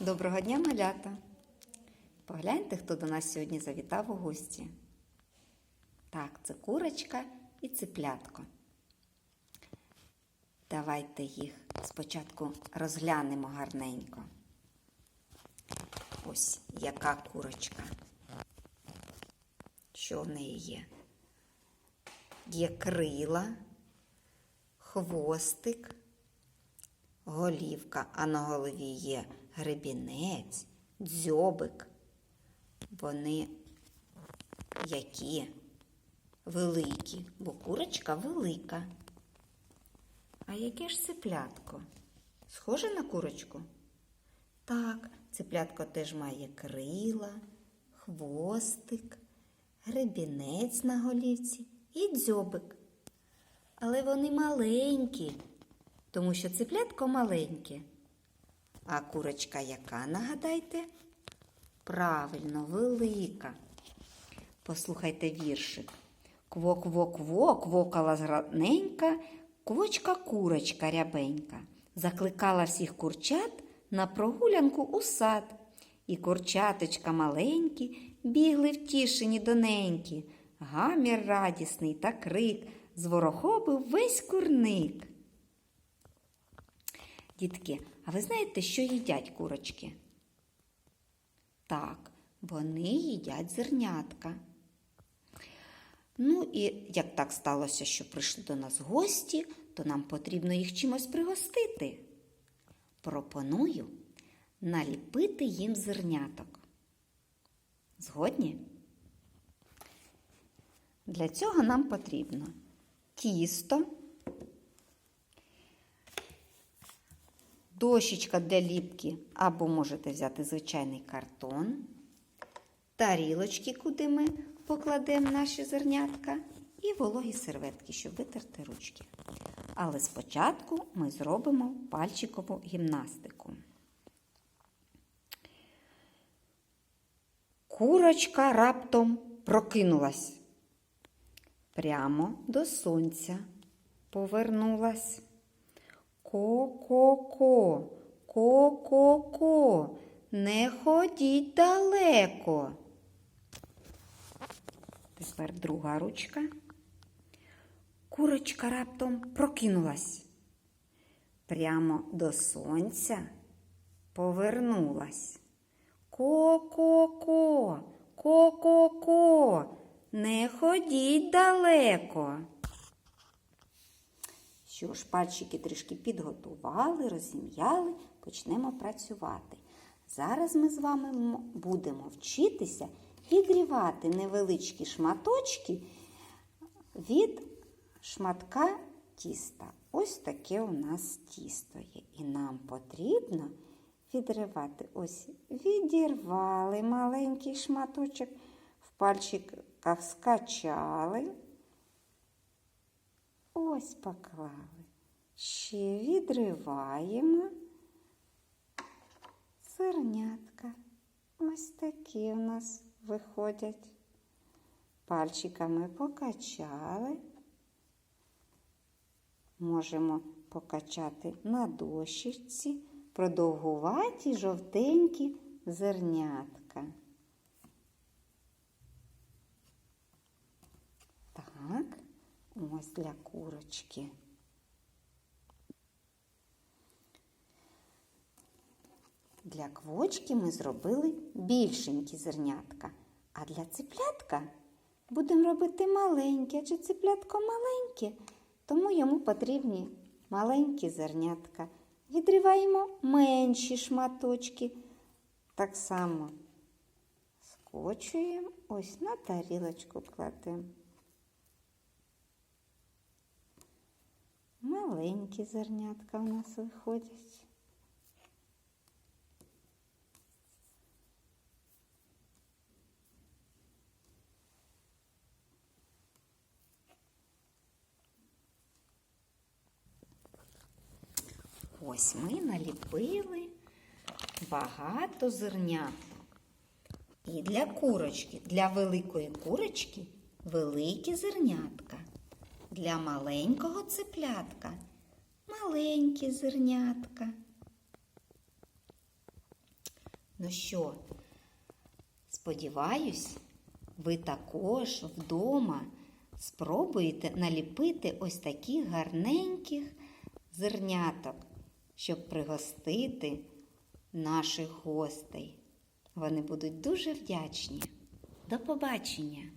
Доброго дня, малята! Погляньте, хто до нас сьогодні завітав у гості. Так, це курочка і циплятко. Давайте їх спочатку розглянемо гарненько. Ось яка курочка. Що в неї є? Є крила, хвостик, голівка, а на голові є гребінець, дзьобик. Вони які? Великі, бо курочка велика. А яке ж цеплятко? Схоже на курочку? Так, цеплятко теж має крила, хвостик, гребінець на голівці і дзьобик. Але вони маленькі, тому що цеплятко маленьке. А курочка яка, нагадайте? Правильно, велика. Послухайте віршик. Кво-кво-кво, квокала зраненька, квочка курочка рябенька. Закликала всіх курчат на прогулянку у сад. І курчаточка маленькі бігли втішені доненькі. Гамір радісний та крик зворохобив весь курник. Дітки, а ви знаєте, що їдять курочки? Так, вони їдять зернятка. Ну і як так сталося, що прийшли до нас гості, то нам потрібно їх чимось пригостити. Пропоную наліпити їм зерняток. Згодні? Для цього нам потрібно тісто, дощечка для ліпки, або можете взяти звичайний картон, тарілочки, куди ми покладемо наші зернятка, і вологі серветки, щоб витерти ручки. Але спочатку ми зробимо пальчикову гімнастику. Курочка раптом прокинулась. Прямо до сонця повернулась. Ко-ко-ко, ко-ко-ко, не ходіть далеко. Тепер друга ручка. Курочка раптом прокинулась. Прямо до сонця повернулась. Ко-ко-ко, ко-ко-ко, не ходіть далеко. Що ж, пальчики трішки підготували, розім'яли, почнемо працювати. Зараз ми з вами будемо вчитися відрівати невеличкі шматочки від шматка тіста. Ось таке у нас тісто є. І нам потрібно відривати. Ось відірвали маленький шматочок, в пальчиках скачали. Ось поклали. Ще відриваємо зернятка. Ось такі у нас виходять. Пальчиками покачали. Можемо покачати на дощечці продовгуваті жовтенькі зернятка. Так, ось для курочки. Для квочки ми зробили більшенькі зернятка, а для циплятка будемо робити маленькі, адже циплятко маленьке, тому йому потрібні маленькі зернятка. Відриваємо менші шматочки. Так само скочуємо, ось на тарілочку кладемо. Маленькі зернятка у нас виходять. Ось ми наліпили багато зерняток. І для курочки, для великої курочки великі зернятка. Для маленького цеплятка маленькі зернятка. Ну що, сподіваюсь, ви також вдома спробуєте наліпити ось таких гарненьких зерняток, щоб пригостити наших гостей. Вони будуть дуже вдячні. До побачення!